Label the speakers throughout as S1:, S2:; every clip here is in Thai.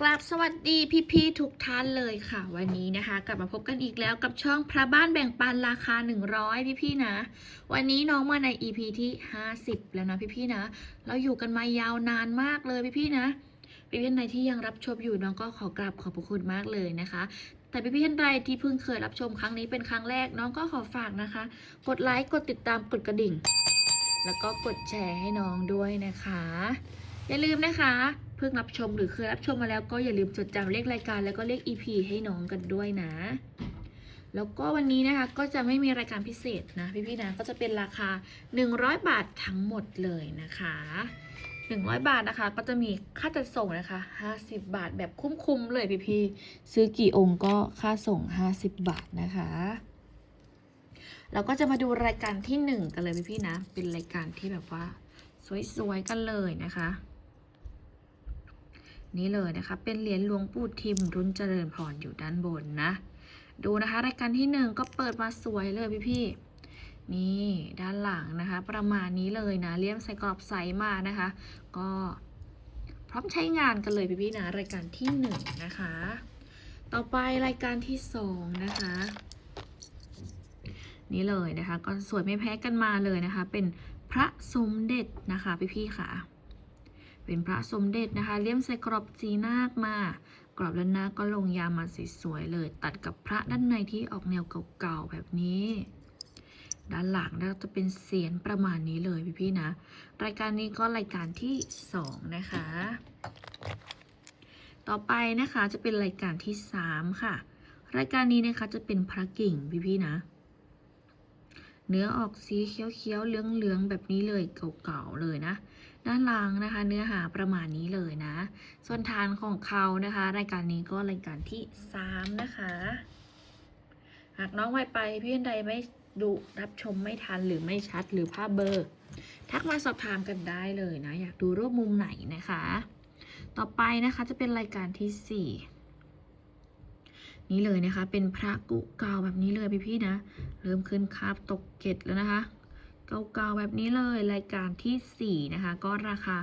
S1: กราบสวัสดีพี่ๆทุกท่านเลยค่ะ วันนี้นะคะ กลับมาพบกันอีกแล้วกับช่องพระบ้านแบ่งปันราคา 100 พี่ๆนะ วันนี้น้องมาใน EP ที่ 50 แล้วนะพี่ๆนะ เราอยู่กันมายาวนานมากเลยพี่ๆนะพี่ๆท่านใดที่ยังรับชมอยู่น้องก็ขอกราบขอบพระคุณมากเลยนะคะ แต่พี่ๆท่านใดที่เพิ่งเคยรับชมครั้งนี้เป็นครั้งแรกน้องก็ขอฝากนะคะ กดไลค์กดติดตามกดกระดิ่ง แล้วก็กดแชร์ให้น้องด้วยนะคะ อย่าลืมนะคะ เพิ่งรับชมหรือเคยรับชมมาแล้วก็อย่าลืมจดจำเลขรายการแล้วก็เลข EP ให้น้องกันด้วยนะ แล้วก็วันนี้นะคะก็จะไม่มีรายการพิเศษนะพี่ๆนะก็จะเป็นราคา 100 บาททั้งหมดเลยนะคะ100 บาทนะคะ ก็จะมีค่าจัดส่งนะคะ 50 บาทแบบคุ้มๆเลยพี่ๆซื้อกี่องค์ก็ค่าส่ง 50 บาทนะคะเราก็จะมาดูรายการที่ 1 กันเลยพี่ๆนะ เป็นรายการที่แบบว่า สวยๆกันเลยนะคะ นี่เลยนะคะ เป็นเหรียญหลวงปู่ทิมรุ่นเจริญพรอยู่ด้านบนนะ ดูนะคะรายการที่หนึ่งก็เปิดมาสวยเลยพี่ๆ นี่ด้านหลังนะคะ ประมาณนี้เลยนะเลี่ยมใส่กรอบใสมานะคะ ก็พร้อมใช้งานกันเลยพี่ๆนะรายการที่หนึ่งนะคะ ต่อไปรายการที่สองนะคะนี่เลยนะคะ ก็สวยไม่แพ้กันมาเลยนะคะ เป็นพระสมเด็จนะคะพี่ๆค่ะ เป็นพระสมเด็จนะคะ เลี่ยมใส่กรอบจีนาคมา กรอบด้านหน้าก็ลงยามาสวยๆเลย ตัดกับพระด้านในที่ออกแนวเก่าๆแบบนี้ด้านหลังก็จะเป็นเสียนประมาณนี้เลยพี่ๆนะ รายการนี้ก็รายการที่สองนะคะ ต่อไปนะคะจะเป็นรายการที่สามค่ะ รายการนี้นะคะจะเป็นพระกิ่งพี่ๆนะ เนื้อออกสีเขียวๆเหลืองๆแบบนี้เลยเก่าๆเลยนะ ด้านล่างนะคะ เนื้อหาประมาณนี้เลยนะ ส่วนฐานของเขานะคะ รายการนี้ก็รายการที่ 3 นะคะ หากน้องไวไปพี่ท่านใดไม่ดูรับชมไม่ทันหรือไม่ชัดหรือภาพเบลอร์ ทักมาสอบถามกันได้เลยนะ อยากดูรูปมุมไหนนะคะ ต่อไปนะคะจะเป็นรายการที่ 4นี่เลยนะคะ เป็นพระกุเก่าแบบนี้เลยพี่ๆนะ เริ่มขึ้นคาบตกเกตแล้วนะคะ เก่าๆแบบนี้เลยรายการที่ 4 นะคะ ก็ราคา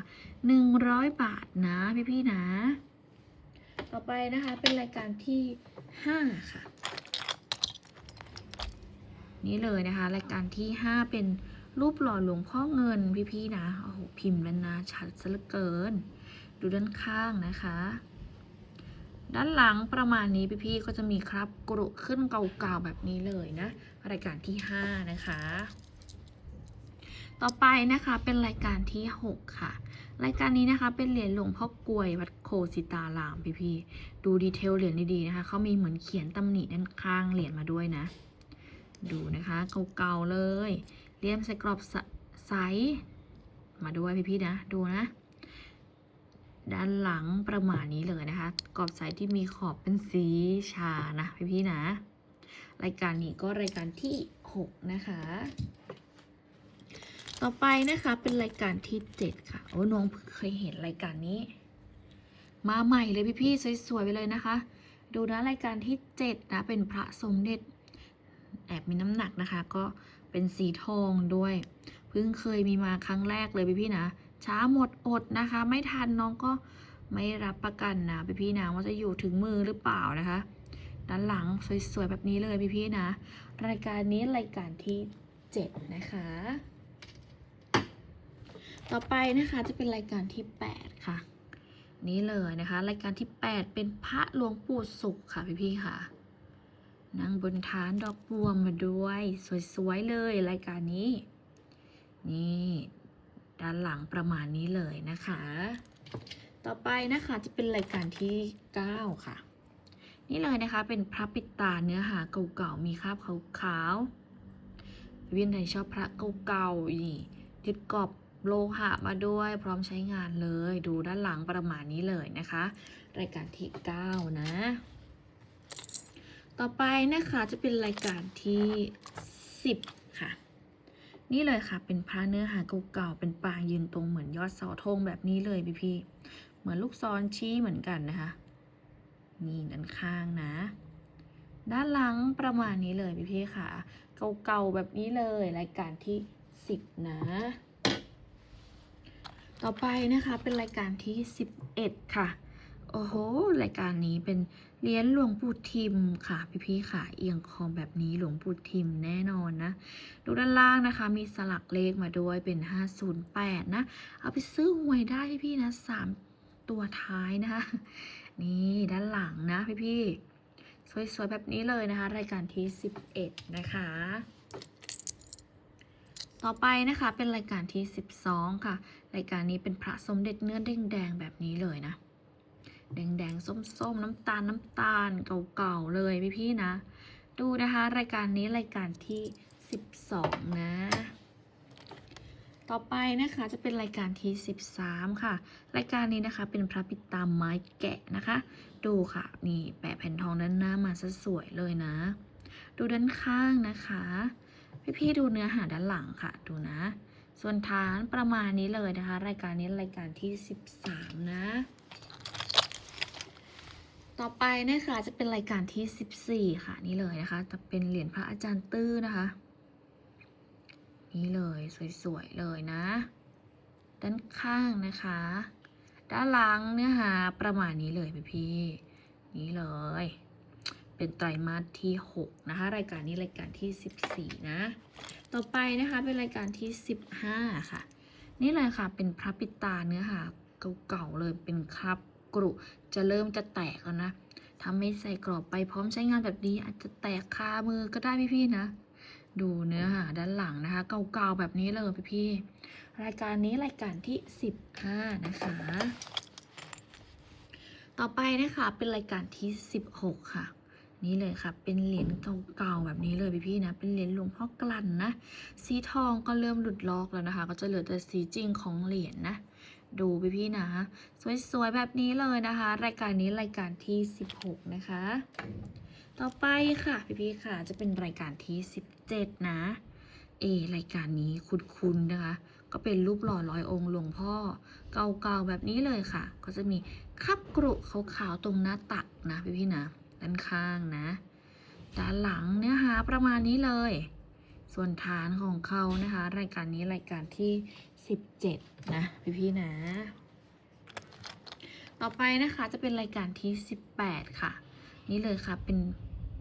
S1: 100 บาทนะพี่ๆนะ ต่อไปนะคะเป็นรายการที่ 5 ค่ะ นี่เลยนะคะ รายการที่ 5 เป็นรูปหล่อหลวงพ่อเงินพี่ๆนะโอ้โหพิมพ์แล้วนะชัดซะเหลือเกิน ดูด้านข้างนะคะด้านหลังประมาณนี้พี่ๆก็จะมีครับกรุขึ้นเก่าๆแบบนี้เลยนะ รายการที่ 5 นะคะ ต่อไปนะคะเป็นรายการที่ 6 ค่ะ รายการนี้นะคะเป็นเหรียญหลวงพ่อกลวยวัดโคสิตารามพี่ๆดูดีเทลเหรียญดีๆนะคะเขามีเหมือนเขียนตำหนิด้านข้างเหรียญมาด้วยนะ ดูนะคะเก่าๆเลยเลี่ยมใส่กรอบใสมาด้วยพี่ๆนะดูนะด้านหลังประมาณนี้เลยนะคะ กรอบใสที่มีขอบเป็นสีชานะพี่ๆนะ รายการนี้ก็รายการที่ 6 นะคะ ต่อไปนะคะเป็นรายการที่7ค่ะโอ้น้องเพิ่งเคยเห็นรายการนี้ มาใหม่เลยพี่ๆสวยๆไปเลยนะคะ ดูนะรายการที่7นะเป็นพระสมเด็จ แอบมีน้ำหนักนะคะ ก็เป็นสีทองด้วย เพิ่งเคยมีมาครั้งแรกเลยพี่ๆนะ ช้าหมดอดนะคะ ไม่ทันน้องก็ไม่รับประกันนะพี่ๆนะว่าจะอยู่ถึงมือหรือเปล่านะคะด้านหลังสวยๆแบบนี้เลยพี่ๆนะ รายการนี้รายการที่ 7 นะคะ ต่อไปนะคะจะเป็นรายการที่ 8 ค่ะ นี่เลยนะคะ รายการที่ 8 เป็นพระหลวงปู่สุขค่ะพี่ๆค่ะนั่งบนฐานดอกบัวมาด้วย สวยๆเลยรายการนี้ นี่ด้านหลังประมาณนี้เลยนะคะ ต่อไปนะคะจะเป็นรายการที่ 9 ค่ะ นี่เลยนะคะเป็นพระปิดตาเนื้อหาเก่าๆมีคราบขาวๆเวียนใดชอบพระเก่าๆนี่ยึดกรอบ โลหะมาด้วยพร้อมใช้งานเลยดูด้านหลังประมาณนี้เลยนะคะ รายการที่ 9 นะ ต่อไปนะคะจะเป็นรายการที่ 10 ค่ะ นี่เลยค่ะเป็นพระเนื้อหาเก่าๆเป็นปางยืนตรงเหมือนยอดเสาธงแบบนี้เลยพี่พี่ๆเหมือนลูกศรชี้เหมือนกันนะคะ นี่ด้านข้างนะ ด้านหลังประมาณนี้เลยพี่พี่ๆค่ะ เก่าๆแบบนี้เลยรายการที่ 10 นะ ต่อไปนะคะเป็นรายการที่ 11 ค่ะ โอ้โห รายการนี้เป็นเหรียญหลวงปู่ทิมค่ะ พี่ๆค่ะ เอียงคอแบบนี้หลวงปู่ทิมแน่นอนนะ ดูด้านล่างนะคะ มีสลักเลขมาด้วยเป็น 508 นะ เอาไปซื้อหวยได้พี่ๆนะ 3 ตัวท้ายนะคะ นี่ด้านหลังนะพี่ๆสวยๆแบบนี้เลยนะคะ รายการที่ 11 นะคะ ต่อไปนะคะเป็นรายการที่ 12 ค่ะ รายการนี้เป็นพระสมเด็จเนื้อแดงแบบนี้เลยนะ แดงๆส้มๆน้ำตาลน้ำตาลเก่าๆเลยพี่ๆนะ ดูนะคะ รายการนี้รายการที่ 12 นะ ต่อไปนะคะจะเป็นรายการที่ 13 ค่ะ รายการนี้นะคะเป็นพระปิตามไม้แกะนะคะ ดูค่ะนี่แปะแผ่นทองด้านหน้ามาซะสวยเลยนะ ดูด้านข้างนะคะ พี่ๆดูเนื้อหาด้านหลังค่ะ ดูนะ ส่วนฐานประมาณนี้เลยนะคะ รายการนี้รายการที่ 13 นะ ต่อไปนะคะจะเป็นรายการที่ 14 ค่ะนี่เลยนะคะ จะเป็นเหรียญพระอาจารย์ตื้อนะคะ นี่เลยสวยๆเลยนะ ด้านข้างนะคะ ด้านหลังเนื้อหาประมาณนี้เลยพี่ๆนี่เลย เป็นไตรมาสที่ 6 นะคะ รายการนี้รายการที่ 14 นะ ต่อไปนะคะเป็นรายการที่ 15 ค่ะ นี่เลยค่ะเป็นพระปิตาเนื้อหาเก่าๆเลยเป็นคราบกรุจะเริ่มจะแตกแล้วนะถ้าไม่ใส่กรอบไปพร้อมใช้งานแบบนี้ อาจจะแตกคามือก็ได้พี่ๆนะ ดูเนื้อหาด้านหลังนะคะ เก่าๆแบบนี้เลยพี่ๆรายการนี้รายการที่ 15 นะคะ ต่อไปนะคะเป็นรายการที่ 16 ค่ะ นี่เลยค่ะ เป็นเหรียญเก่าๆแบบนี้เลยพี่ๆนะ เป็นเหรียญหลวงพ่อกลั่นนะ สีทองก็เริ่มหลุดลอกแล้วนะคะ ก็จะเหลือแต่สีจริงของเหรียญนะ ดูพี่ๆนะ สวยๆแบบนี้เลยนะคะ รายการนี้รายการที่ 16 นะคะ ต่อไปค่ะพี่ๆค่ะ จะเป็นรายการที่ 17 นะเอรายการนี้คุ้นๆนะคะ ก็เป็นรูปหล่อร้อยองค์หลวงพ่อ เก่าๆแบบนี้เลยค่ะ ก็จะมีคับกรุขาวๆตรงหน้าตักนะพี่ๆนะ ด้านข้างนะ ด้านหลังเนื้อหาประมาณนี้เลย ส่วนฐานของเขานะคะ รายการนี้รายการที่ 17 นะพี่ๆนะ ต่อไปนะคะจะเป็นรายการที่ 18 ค่ะ นี่เลยค่ะเป็น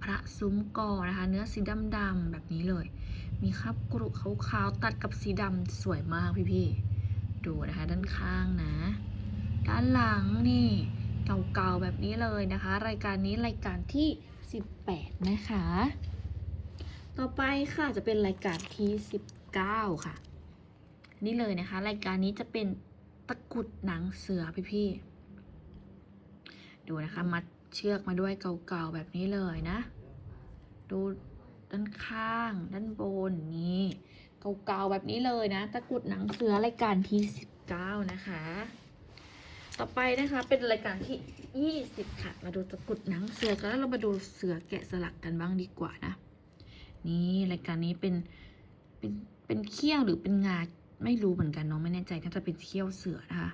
S1: พระซุ้มกอนะคะ เนื้อสีดำๆแบบนี้เลย มีคราบกรุขาวๆตัดกับสีดำสวยมากพี่ๆดูนะคะด้านข้างนะ ด้านหลังนี่ เก่าๆแบบนี้เลยนะคะ รายการนี้รายการที่ 18 นะคะ ต่อไปค่ะจะเป็นรายการที่ 19 ค่ะ นี่เลยนะคะ รายการนี้จะเป็นตะกุดหนังเสือพี่ๆดูนะคะมัดเชือกมาด้วยเก่าๆแบบนี้เลยนะ ดูด้านข้าง ด้านบนนี่เก่าๆแบบนี้เลยนะ ตะกุดหนังเสือรายการที่19 นะคะ ต่อไปนะคะ เป็นรายการที่ 20 ค่ะ มาดูตะกุดหนังเสือกันแล้วเรามาดูเสือแกะสลักกันบ้างดีกว่านะ นี่รายการนี้เป็นเป็นเป็นเขี้ยวหรือเป็นงาไม่รู้เหมือนกันเนาะไม่แน่ใจน่าจะเป็นเขี้ยวเสือนะคะ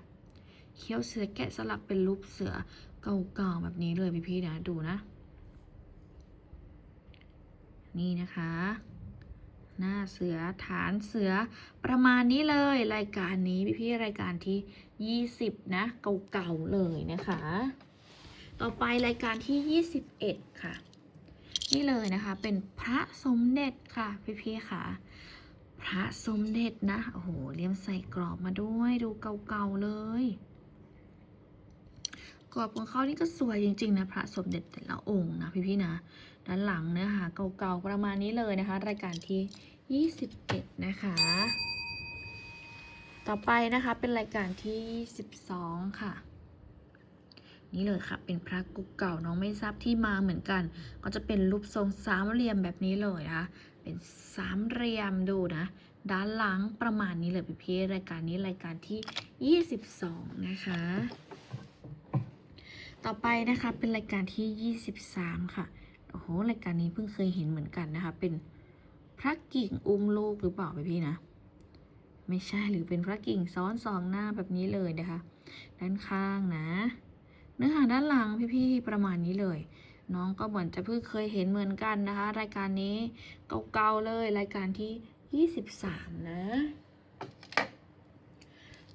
S1: เขี้ยวเสือแกะสลักเป็นรูปเสือเก่าๆแบบนี้เลยพี่ๆนะดูนะ นี่นะคะ หน้าเสือฐานเสือประมาณนี้เลย รายการนี้พี่ๆรายการที่ 20 นะ เก่าๆเลยนะคะ ต่อไปรายการที่ 21 ค่ะ นี่เลยนะคะเป็นพระสมเด็จค่ะพี่ๆค่ะ พระสมเด็จนะโอ้โหเลี่ยมใส่กรอบมาด้วยดูเก่าๆเลยกรอบของเขานี่ก็สวยจริง ๆ นะ พระสมเด็จแต่ละองค์นะพี่ๆนะ ด้านหลังเนื้อหาเก่าๆประมาณนี้เลยนะคะ รายการที่ 21 นะคะ ต่อไปนะคะเป็นรายการที่ 22 ค่ะ นี่เลยค่ะ เป็นพระกุกเก่าน้องไม่ทราบที่มาเหมือนกัน ก็จะเป็นรูปทรงสามเหลี่ยมแบบนี้เลยนะคะเป็นสามเหลี่ยมดูนะ ด้านหลังประมาณนี้เลยพี่ๆรายการนี้รายการที่ 22 นะคะต่อไปนะคะเป็นรายการที่ 23 ค่ะ โอ้โหรายการนี้เพิ่งเคยเห็นเหมือนกันนะคะ เป็นพระกิ่งอุ้มลูกหรือเปล่าพี่นะ ไม่ใช่หรือเป็นพระกิ่งซ้อนสองหน้าแบบนี้เลยนะคะ ด้านข้างนะ เนื้อหาด้านหลังพี่ๆประมาณนี้เลย น้องก็เหมือนจะเพิ่งเคยเห็นเหมือนกันนะคะ รายการนี้เก่าๆเลย รายการที่ 23 นะ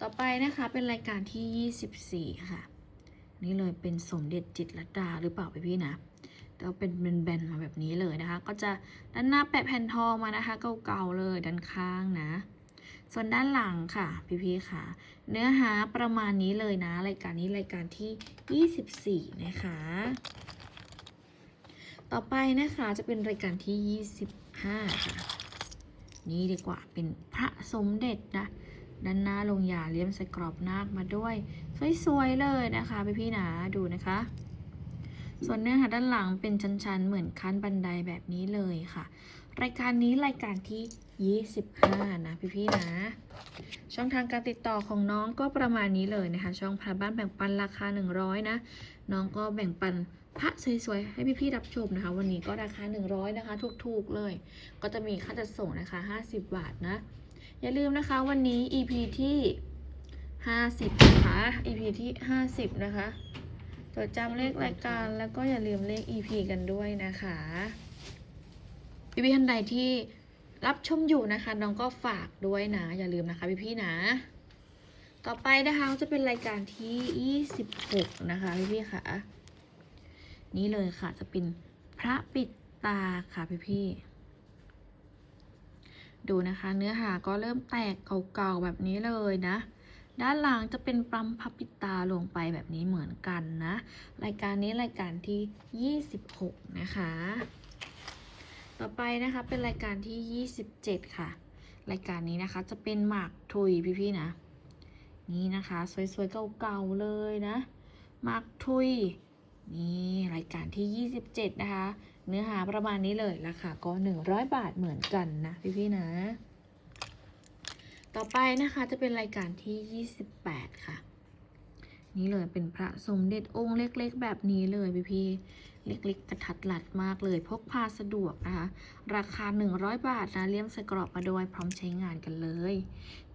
S1: ต่อไปนะคะเป็นรายการที่ 24 ค่ะ นี่เลยเป็นสมเด็จจิตรลดาหรือเปล่าพี่พี่ๆนะ แต่ว่าเป็นแบนๆมาแบบนี้เลยนะคะ ก็จะด้านหน้าแปะแผ่นทองมานะคะ เก่าๆเลยด้านข้างนะ ส่วนด้านหลังค่ะพี่ๆค่ะ เนื้อหาประมาณนี้เลยนะ รายการนี้รายการที่ 24 นะคะ ต่อไปนะคะจะเป็นรายการที่ 25 ค่ะ นี่ดีกว่าเป็นพระสมเด็จนะด้านหน้าลงยาเลี่ยมใส่กรอบนาคมาด้วย สวยๆเลยนะคะพี่พี่ๆนะดูนะคะ ส่วนเนื้อหาด้านหลังเป็นชั้นๆ เหมือนขั้นบันไดแบบนี้เลยค่ะ รายการนี้รายการที่ 25 นะพี่ๆนะ ช่องทางการติดต่อของน้องก็ประมาณนี้เลยนะคะ ช่องพาบ้านแบ่งปันราคา 100 นะ น้องก็แบ่งปันพระสวยๆให้พี่ๆรับชมนะคะ วันนี้ก็ราคา 100 นะคะ ถูกๆเลย ก็จะมีค่าจัดส่งนะคะ 50 บาทนะ อย่าลืมนะคะวันนี้ EP ที่ 50 นะคะ EP ที่ 50 นะคะ จดจำเลขรายการแล้วก็อย่าลืมเลข EP กันด้วยนะคะ พี่ๆท่านใดที่รับชมอยู่นะคะ น้องก็ฝากด้วยนะ อย่าลืมนะคะพี่ๆนะ ต่อไปนะคะจะเป็นรายการที่ 26 นะคะพี่ๆค่ะ นี่เลยค่ะจะเป็นพระปิดตาค่ะพี่ๆดูนะคะ เนื้อหาก็เริ่มแตกเก่าๆแบบนี้เลยนะ ด้านหลังจะเป็นปั๊มพับปิดตาลงไปแบบนี้เหมือนกันนะ รายการนี้รายการที่ 26 นะคะ ต่อไปนะคะเป็นรายการที่ 27 ค่ะ รายการนี้นะคะจะเป็นหมากทุยพี่ๆนะ นี่นะคะสวยๆเก่าๆเลยนะ หมากทุย นี่รายการที่ 27 นะคะ เนื้อหาประมาณนี้เลยราคาก็ 100 บาทเหมือนกันนะพี่ๆนะ ต่อไปนะคะจะเป็นรายการที่ 28 ค่ะ นี่เลยเป็นพระสมเด็จองค์เล็กๆ แบบนี้เลยพี่ๆเล็กๆกระทัดรัดมากเลย พกพาสะดวกนะคะ ราคา 100 บาทนะเลี่ยมสกรอบมาด้วยพร้อมใช้งานกันเลย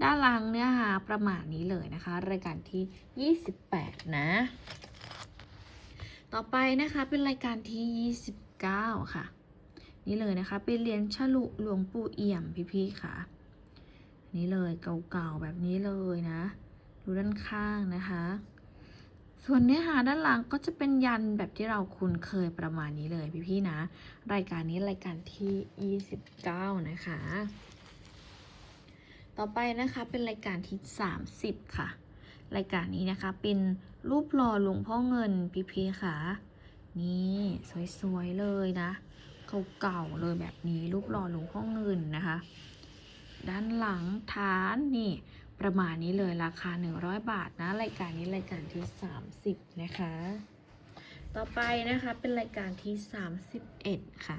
S1: ด้านหลังเนื้อหาประมาณนี้เลยนะคะ รายการที่ 28 นะ ต่อไปนะคะเป็นรายการที่ 29 ค่ะ นี่เลยนะคะเป็นเหรียญฉลุหลวงปู่เอี่ยมพี่ๆค่ะ นี่เลยเก่าๆแบบนี้เลยนะ ดูด้านข้างนะคะ ส่วนเนื้อหาด้านหลังก็จะเป็นยันแบบที่เราคุ้นเคยประมาณนี้เลยพี่ๆนะ รายการนี้รายการที่ 29 นะคะ ต่อไปนะคะเป็นรายการที่ 30 ค่ะ รายการนี้นะคะเป็นรูปหล่อหลวงพ่อเงินพี่ๆค่ะ นี่สวยๆเลยนะเก่าๆเลยแบบนี้รูปหล่อหลวงพ่อเงินนะคะ ด้านหลังฐานนี่ประมาณนี้เลยราคา 100 บาทนะ รายการนี้รายการที่ 30 นะคะ ต่อไปนะคะเป็นรายการที่ 31 ค่ะ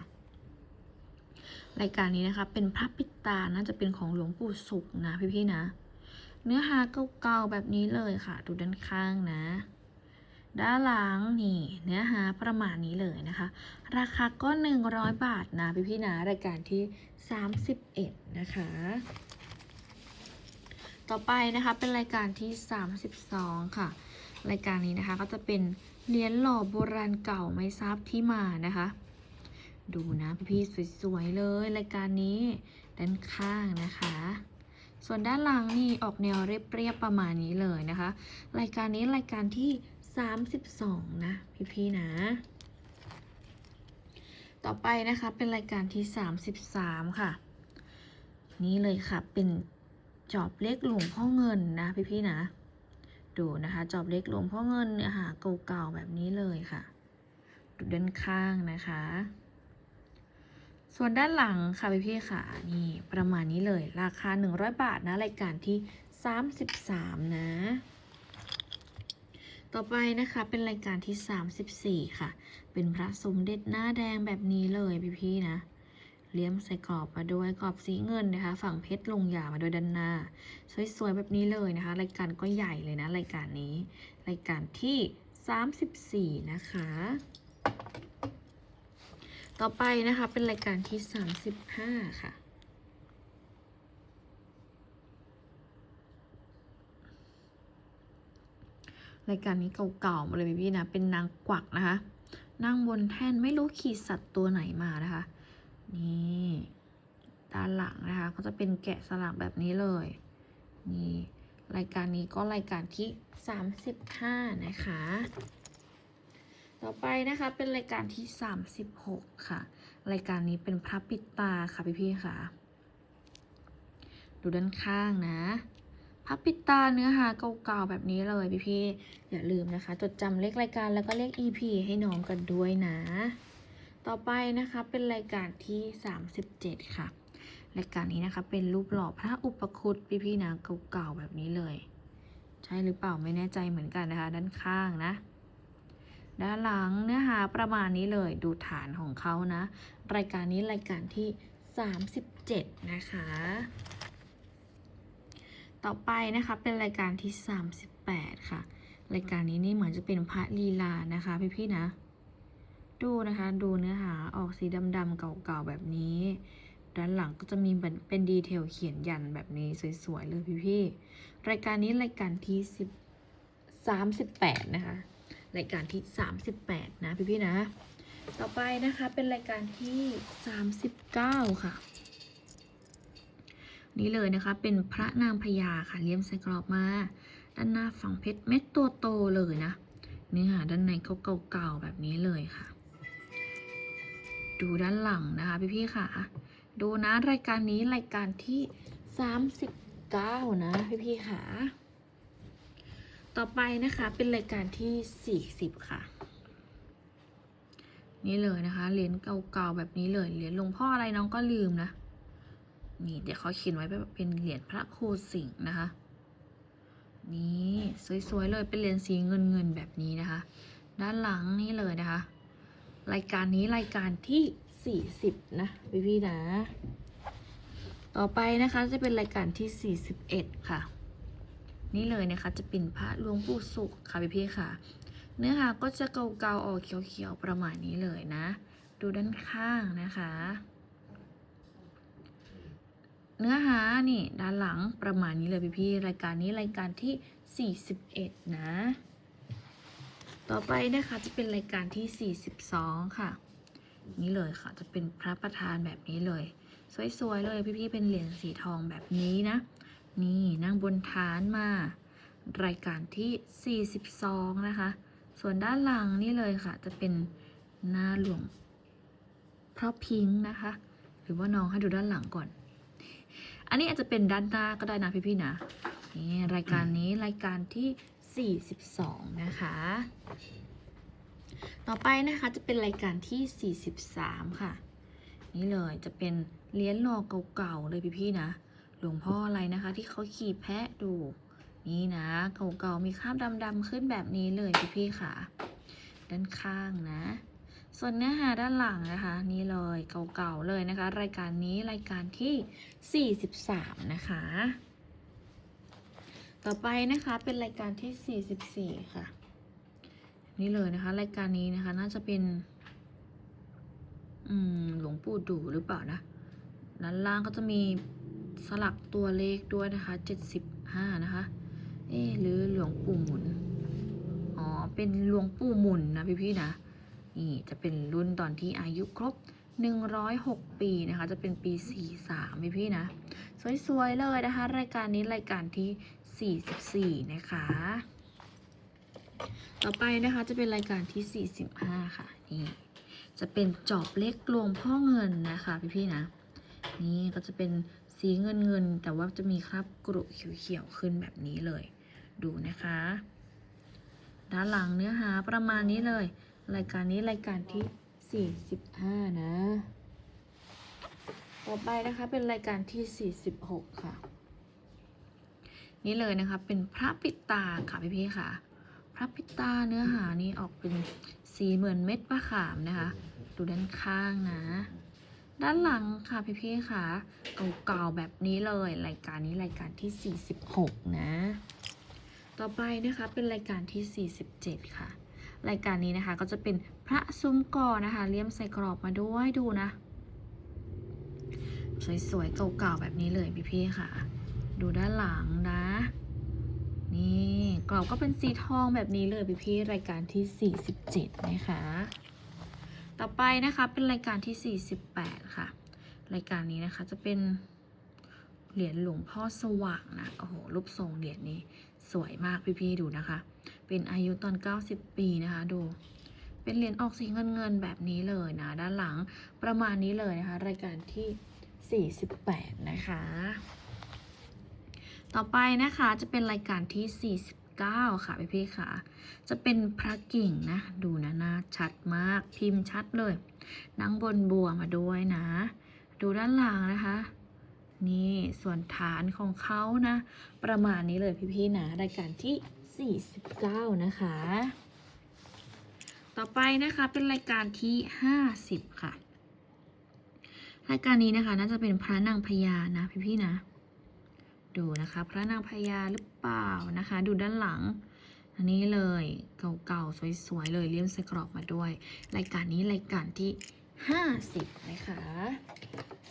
S1: รายการนี้นะคะเป็นพระปิตาน่าจะเป็นของหลวงปู่สุขนะพี่ๆนะ เนื้อหาเก่าๆแบบนี้เลยค่ะ ดูด้านข้างนะ ด้านหลังนี่เนื้อหาประมาณนี้เลยนะคะ ราคาก็ 100 บาทนะพี่ๆนะรายการที่ 31 นะคะ ต่อไปนะคะเป็นรายการที่ 32 ค่ะ รายการนี้นะคะก็จะเป็นเหรียญหล่อโบราณเก่าไม่ทราบที่มานะคะ ดูนะพี่ๆสวยๆเลยรายการนี้ด้านข้างนะคะส่วนด้านหลังนี่ออกแนวเรียบๆประมาณนี้เลยนะคะ รายการนี้รายการที่ 32นะพี่ๆนะ ต่อไปนะคะเป็นรายการที่33ค่ะ นี่เลยค่ะเป็นจอบเล็กหลวงพ่อเงินนะพี่ๆนะ ดูนะคะจอบเล็กหลวงพ่อเงินเนื้อหาเก่าๆแบบนี้เลยค่ะดูด้านข้างนะคะ ส่วนด้านหลังค่ะพี่ๆค่ะนี่ประมาณนี้เลยราคา 100 บาทนะรายการที่ 33 นะ ต่อไปนะคะเป็นรายการที่ 34 ค่ะ เป็นพระสมเด็จหน้าแดงแบบนี้เลยพี่ๆนะ เลี้ยมใส่กรอบมาด้วยกรอบสีเงินนะคะ ฝั่งเพชรลงหยามาโดยด้านหน้า สวยๆแบบนี้เลยนะคะ รายการก็ใหญ่เลยนะ รายการนี้ รายการที่ 34 นะคะ ต่อไปนะคะเป็นรายการที่ 35 ค่ะ รายการนี้เก่าๆมาเลยพี่นะ เป็นนางกวักนะคะ นั่งบนแท่นไม่รู้ขี่สัตว์ตัวไหนมานะคะ นี่ด้านหลังนะคะ ก็จะเป็นแกะสลักแบบนี้เลย นี่รายการนี้ก็รายการที่ 35 นะคะ ต่อไปนะคะเป็นรายการที่ 36 ค่ะ รายการนี้เป็นพระปิดตาค่ะพี่ๆค่ะ ดูด้านข้างนะ พระปิดตาเนื้อหาเก่าๆแบบนี้เลยพี่ๆอย่าลืมนะคะ จดจำเลขรายการแล้วก็เลข EP ให้น้องกันด้วยนะ ต่อไปนะคะเป็นรายการที่ 37 ค่ะ รายการนี้นะคะเป็นรูปหล่อพระอุปคุตพี่ๆนะเก่าๆแบบนี้เลย ใช่หรือเปล่าไม่แน่ใจเหมือนกันนะคะ ด้านข้างนะด้านหลังเนื้อหาประมาณนี้เลยดูฐานของเขานะ รายการนี้รายการที่ 37 นะคะ ต่อไปนะคะเป็นรายการที่ 38 ค่ะ รายการนี้นี่เหมือนจะเป็นพระลีลานะคะพี่ๆนะ ดูนะคะดูเนื้อหาออกสีดำๆเก่าๆแบบนี้ ด้านหลังก็จะมีเป็นดีเทลเขียนยันแบบนี้สวยๆเลยพี่ๆรายการนี้รายการที่10 38 นะคะ รายการที่ 38 นะพี่ๆนะ ต่อไปนะคะเป็นรายการที่ 39 ค่ะ นี่เลยนะคะ เป็นพระนางพญาค่ะเลี่ยมใส่กรอบมา ด้านหน้าฝั่งเพชรเม็ดตัวโตเลยนะเนื้อหาด้านในเขาเก่าๆแบบนี้เลยค่ะ ดูด้านหลังนะคะพี่ๆค่ะ ดูนะรายการนี้รายการที่39นะพี่ๆค่ะต่อไปนะคะเป็นรายการที่ 40 ค่ะ นี่เลยนะคะเหรียญเก่าๆแบบนี้เลยเหรียญหลวงพ่ออะไรน้องก็ลืมนะ นี่เดี๋ยวเขาเขียนไว้เป็นเหรียญพระโคสิงห์นะคะ นี่สวยๆเลยเป็นเหรียญสีเงินๆแบบนี้นะคะ ด้านหลังนี่เลยนะคะ รายการนี้รายการที่ 40 นะพี่ๆนะ ต่อไปนะคะจะเป็นรายการที่ 41 ค่ะ นี่เลยนะคะจะเป็นพระหลวงปู่สุขค่ะพี่ๆค่ะ เนื้อหาก็จะเกาๆออกเขียวๆประมาณนี้เลยนะ ดูด้านข้างนะคะ เนื้อหานี่ด้านหลังประมาณนี้เลยพี่ๆรายการนี้รายการที่ 41 นะ ต่อไปนะคะจะเป็นรายการที่ 42 ค่ะ นี่เลยค่ะจะเป็นพระประธานแบบนี้เลย สวยๆเลยพี่ๆเป็นเหรียญสีทองแบบนี้นะ นี่นั่งบนฐานมา รายการที่ 42 นะคะ ส่วนด้านหลังนี่เลยค่ะ จะเป็นหน้าหลวงพระพิงค์นะคะ หรือว่าน้องให้ดูด้านหลังก่อน อันนี้อาจจะเป็นด้านหน้าก็ได้นะพี่ๆนะนี่รายการนี้รายการที่ 42 นะคะ ต่อไปนะคะจะเป็นรายการที่ 43 ค่ะ นี่เลยจะเป็นเหรียญหล่อเก่าๆเลยพี่ๆนะ หลวงพ่ออะไรนะคะที่เขาขี่แพะดู นี่นะเก่าๆมีคราบดำๆขึ้นแบบนี้เลยพี่ๆค่ะ ด้านข้างนะ ส่วนเนื้อหาด้านหลังนะคะ นี่เลยเก่าๆเลยนะคะ รายการนี้รายการที่ 43 นะคะ ต่อไปนะคะเป็นรายการที่ 44 ค่ะ นี่เลยนะคะ รายการนี้นะคะน่าจะเป็นอืมหลวงปู่ดูหรือเปล่านะด้านล่างก็จะมีสลักตัวเลขด้วยนะคะ 75 นะคะ เอ๊หรือหลวงปู่หมุน อ๋อ เป็นหลวงปู่หมุนนะพี่ๆนะ นี่จะเป็นรุ่นตอนที่อายุครบ 106 ปีนะคะ จะเป็นปี 43พี่พี่นะ สวยๆ เลยนะคะ รายการนี้รายการที่ 44 นะคะ ต่อไปนะคะจะเป็นรายการที่ 45 ค่ะ นี่ จะเป็นจอบเล็กลวงพ่อเงินนะคะพี่พี่ๆนะ นี่ก็จะเป็นสีเงินเงินแต่ว่าจะมีคราบกรุเขียวๆขึ้นแบบนี้เลย ดูนะคะ ด้านหลังเนื้อหาประมาณนี้เลย รายการนี้รายการที่ 45 นะ ต่อไปนะคะเป็นรายการที่ 46 ค่ะ นี่เลยนะคะเป็นพระปิดตาค่ะพี่พี่ค่ะ พระปิดตาเนื้อหานี้ออกเป็นสีเหมือนเม็ดมะขามนะคะ ดูด้านข้างนะ ด้านหลังค่ะพี่พี่ค่ะเก่าๆแบบนี้เลยรายการนี้รายการที่ 46 นะ ต่อไปนะคะเป็นรายการที่ 47 ค่ะ รายการนี้นะคะ ก็จะเป็นพระซุ้มกอนะคะเลี่ยมใส่กรอบมาด้วยดูนะ สวยๆเก่าๆแบบนี้เลยพี่ๆค่ะ ดูด้านหลังนะ นี่กรอบก็เป็นสีทองแบบนี้เลยพี่ๆรายการที่ 47 นะคะ ต่อไปนะคะเป็นรายการที่ 48 ค่ะ รายการนี้นะคะจะเป็นเหรียญหลวงพ่อสว่างนะ โอ้โห รูปทรงเหรียญนี้สวยมากพี่ๆดูนะคะ เป็นอายุตอน 90 ปีนะคะดู เป็นเหรียญออกสีเงินเงินแบบนี้เลยนะ ด้านหลังประมาณนี้เลยนะคะ รายการที่ 48 นะคะ ต่อไปนะคะจะเป็นรายการที่ 49 ค่ะพี่ๆค่ะ จะเป็นพระกิ่งนะ ดูนะหน้าชัดมากพิมพ์ชัดเลยนั่งบนบัวมาด้วยนะ ดูด้านหลังนะคะนี่ส่วนฐานของเขานะ ประมาณนี้เลยพี่ๆนะรายการที่ 49 นะคะ ต่อไปนะคะเป็นรายการที่ 50 ค่ะ รายการนี้นะคะน่าจะเป็นพระนางพญานะพี่ๆนะ ดูนะคะพระนางพญาหรือเปล่านะคะ ดูด้านหลัง อันนี้เลยเก่าๆสวยๆเลยเลี่ยมใส่กรอบมาด้วย รายการนี้รายการที่ 50นะคะ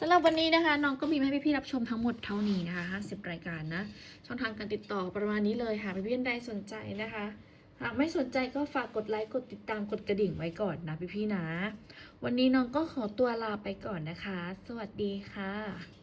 S1: สำหรับวันนี้นะคะน้องก็มีให้พี่ๆรับชมทั้งหมดเท่านี้นะคะ50 รายการนะช่องทางการติดต่อประมาณนี้เลยหากพี่ๆท่านใดสนใจนะคะหากไม่สนใจก็ฝากกดไลค์กดติดตามกดกระดิ่งไว้ก่อนนะพี่ๆนะ วันนี้น้องก็ขอตัวลาไปก่อนนะคะ สวัสดีค่ะ